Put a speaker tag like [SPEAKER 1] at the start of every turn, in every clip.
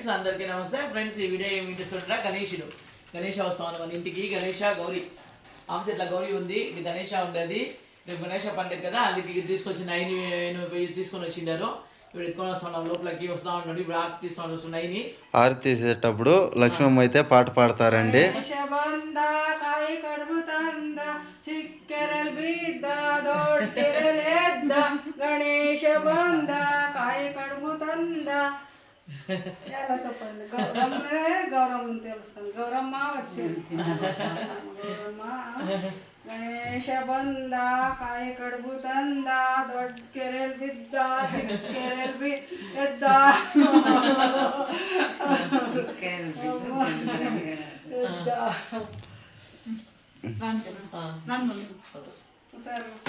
[SPEAKER 1] Friends అందరికీ నమస్తే. Friends ఈ వీడియో ఏమి చూడరా గణేషుడు. గణేష వస్తాం మన ఇంటికి. గణేష గౌరీ. ఆమె ఇట్లా గౌరీ ఉంది. ఇది గణేష ఉండేది. రేపు గణేష పండుగ కదా. అందుకే తీసుకొచ్చి నైని తీసుకొని వచ్చిండారు. ఇప్పుడు ఎత్తుకొని వస్తున్నాం. లోపలకి వస్తా ఉన్నాడు. ఇప్పుడు ఆర్తి తీస్తాను వస్తున్నాం నైని.
[SPEAKER 2] ఆర్తి తీసేటప్పుడు లక్ష్మమ్మ అయితే పాట పాడతారండి.
[SPEAKER 3] గణేష బందా. ఎలాతో పని గౌరమ్మే గౌరమ్మ తెలుసుకుంది గౌరమ్మ వచ్చింది గౌరమ్మ ಗಣೇಶ ಬಂದ ಕಾಯಿ ಕಡುಬು ತಂದ ದೊಡ್ಡ ಕೆರೆಯಲ್ಲಿ ಬಿದ್ದ ಕೆರೆಯಲ್ಲಿ ಬಿ ಎದ್ದ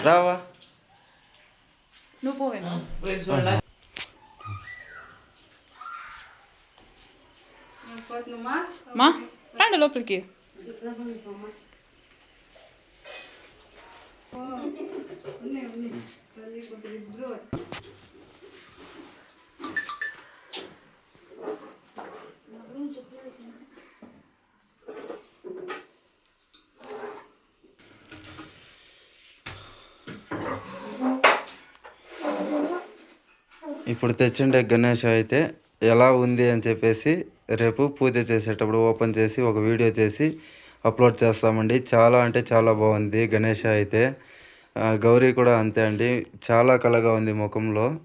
[SPEAKER 2] రావా
[SPEAKER 3] నువ్వు పోయినా
[SPEAKER 4] మా? రండి లోపలికి.
[SPEAKER 2] ఇప్పుడు తెచ్చిండే గణేష్ అయితే ఎలా ఉంది అని చెప్పేసి రేపు పూజ చేసేటప్పుడు ఓపెన్ చేసి ఒక వీడియో చేసి అప్లోడ్ చేస్తామండి. చాలా అంటే చాలా బాగుంది గణేష అయితే. గౌరీ కూడా అంతే అండి. చాలా కళగా ఉంది ముఖంలో.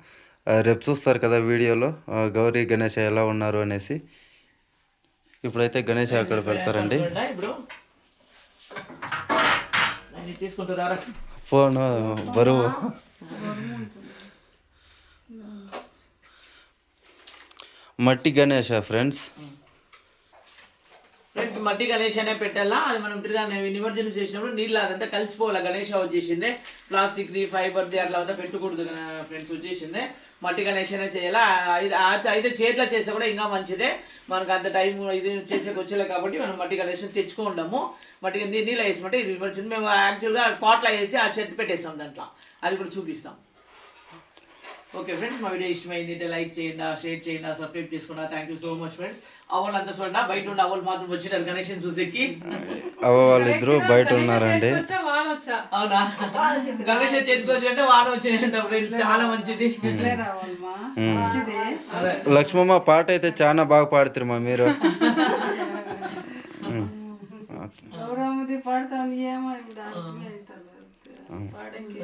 [SPEAKER 2] రేపు చూస్తారు కదా వీడియోలో. గౌరీ గణేష ఎలా ఉన్నారు అనేసి. ఇప్పుడైతే గణేష అక్కడ పెడతారండి. ఫోన్ బరువు. మట్టి గణేష్ ఫ్రెండ్స్.
[SPEAKER 1] ఫ్రెండ్స్ మట్టి గణేష్ అనే పెట్టాలా? అది మనం తిరిగా నిమజ్జనం చేసినప్పుడు నీళ్ళు అదంతా కలిసిపోవాలి? గణేష్ వచ్చేసింది ప్లాస్టిక్ ది ఫైబర్ ది అట్లా అంతా పెట్టకూడదు ఫ్రెండ్స్ వచ్చేసింది మట్టి గణేష్ అనే చేయాలా? అయితే చేతిలో చేస్తే కూడా ఇంకా మంచిదే. మనకు అంత టైం ఇది చేసేకి వచ్చేలే కాబట్టి మనం మట్టి గణేష్ తెచ్చుకుంటాము. మట్టి నీళ్ళు వేసమంటే ఇది నిమజ్జనం మేము యాక్చువల్గా పాట్లో వేసి ఆ చెట్టు పెట్టేస్తాం దాంట్లో. అది కూడా చూపిస్తాం. ఓకే ఫ్రెండ్స్ మా వీడియో ఇష్టమైంది అయితే లైక్ చేయండి షేర్ చేయండి సబ్స్క్రైబ్ చేసుకున్నా. Thank you so much friends Aval అంతా చూడండి. బయట ఉండి అవల్ మాత్రం వచ్చినారు గణేషన్ చూసేకి.
[SPEAKER 2] అవ్వ వాళ్ళిద్దరూ బయట ఉన్నారండి.
[SPEAKER 1] అవునా? గణేష్ చేతికొచ్చి అంటే వచ్చినాయంట ఫ్రెండ్స్ చాలా మంచిది.
[SPEAKER 2] లక్ష్మమ్మ పాట అయితే చాలా బాగా పాడుతారమ్మా మీరు. ఉమ్.
[SPEAKER 3] గౌరమ్మది పాడతాను ఏమో ఇప్పుడు అర్థమే అవుతుంది పాడకి